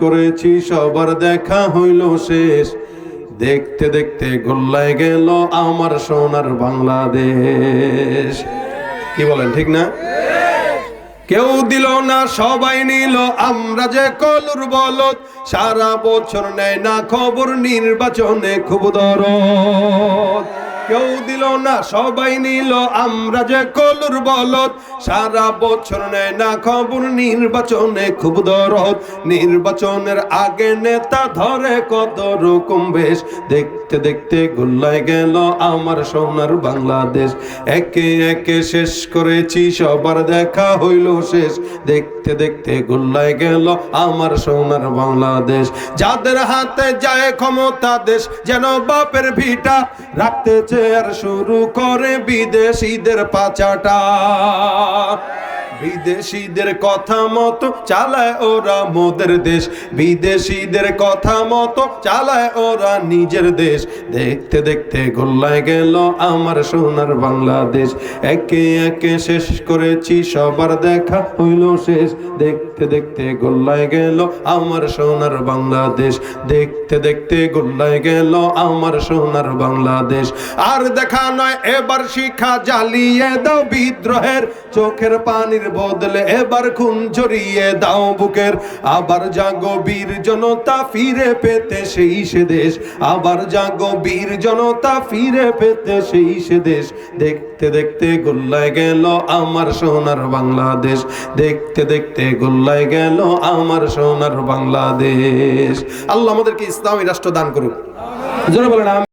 করেছি, সবার দেখা হইল শেষ। দেখতে দেখতে গোল্লায় গেল আমার সোনার বাংলাদেশ। কি বলেন, ঠিক না? কেউ দিল না, সবাই নিল। আমরা যে কলুর বলত সারা বছর নেয় না খবর, নির্বাচনে খুব দরদ। কেউ দিল না, সবাই নিল। আমরা যে কলুর বলত সারা বছর নেয় না খবর, নির্বাচনে খুব দরদ। নির্বাচনের আগে নেতা ধরে কত রকম বেশ। দেখতে দেখতে গোল্লায় গেল আমার সোনার বাংলাদেশ। একে একে শেষ করেছি, সবার দেখা হইল শেষ। দেখতে দেখতে গোল্লায় গেল আমার সোনার বাংলাদেশ। যাদের হাতে যায় ক্ষমতা দেশ, যেন বাপের ভিটা রাখতে চেয়ার শুরু করে বিদেশিদের পাচাটা। বিদেশিদের কথা মতো চালায় ওরা মোদের দেশ। বিদেশিদের কথা মতো চালায় ওরা নিজের দেশ। দেখতে দেখতে গোল্লায় গেল আমার সোনার বাংলাদেশ। একে একে শেষ করেছি, সবার দেখা হইল শেষ। দেখতে দেখতে গোল্লায় গেল আমার সোনার বাংলাদেশ। দেখতে দেখতে গোল্লায় গেল আমার সোনার বাংলাদেশ। আর দেখা নয়, এবার শিখা জ্বালিয়ে দাও বিদ্রোহের। চোখের পানির বদলে এবার খুন ঝরিয়ে দাও বুকের। আবার জাগো বীর জনতা ফিরে পেতে সেই সে দেশ। আবার জাগো বীর জনতা ফিরে পেতে সেই সে দেশ। দেখতে দেখতে গোল্লায় গেল আমার সোনার বাংলাদেশ। দেখতে দেখতে গোল্লায় গেল আমার সোনার বাংলাদেশ। আল্লাহ আমাদেরকে ইসলামী রাষ্ট্র দান করুক। জোরে বলেন।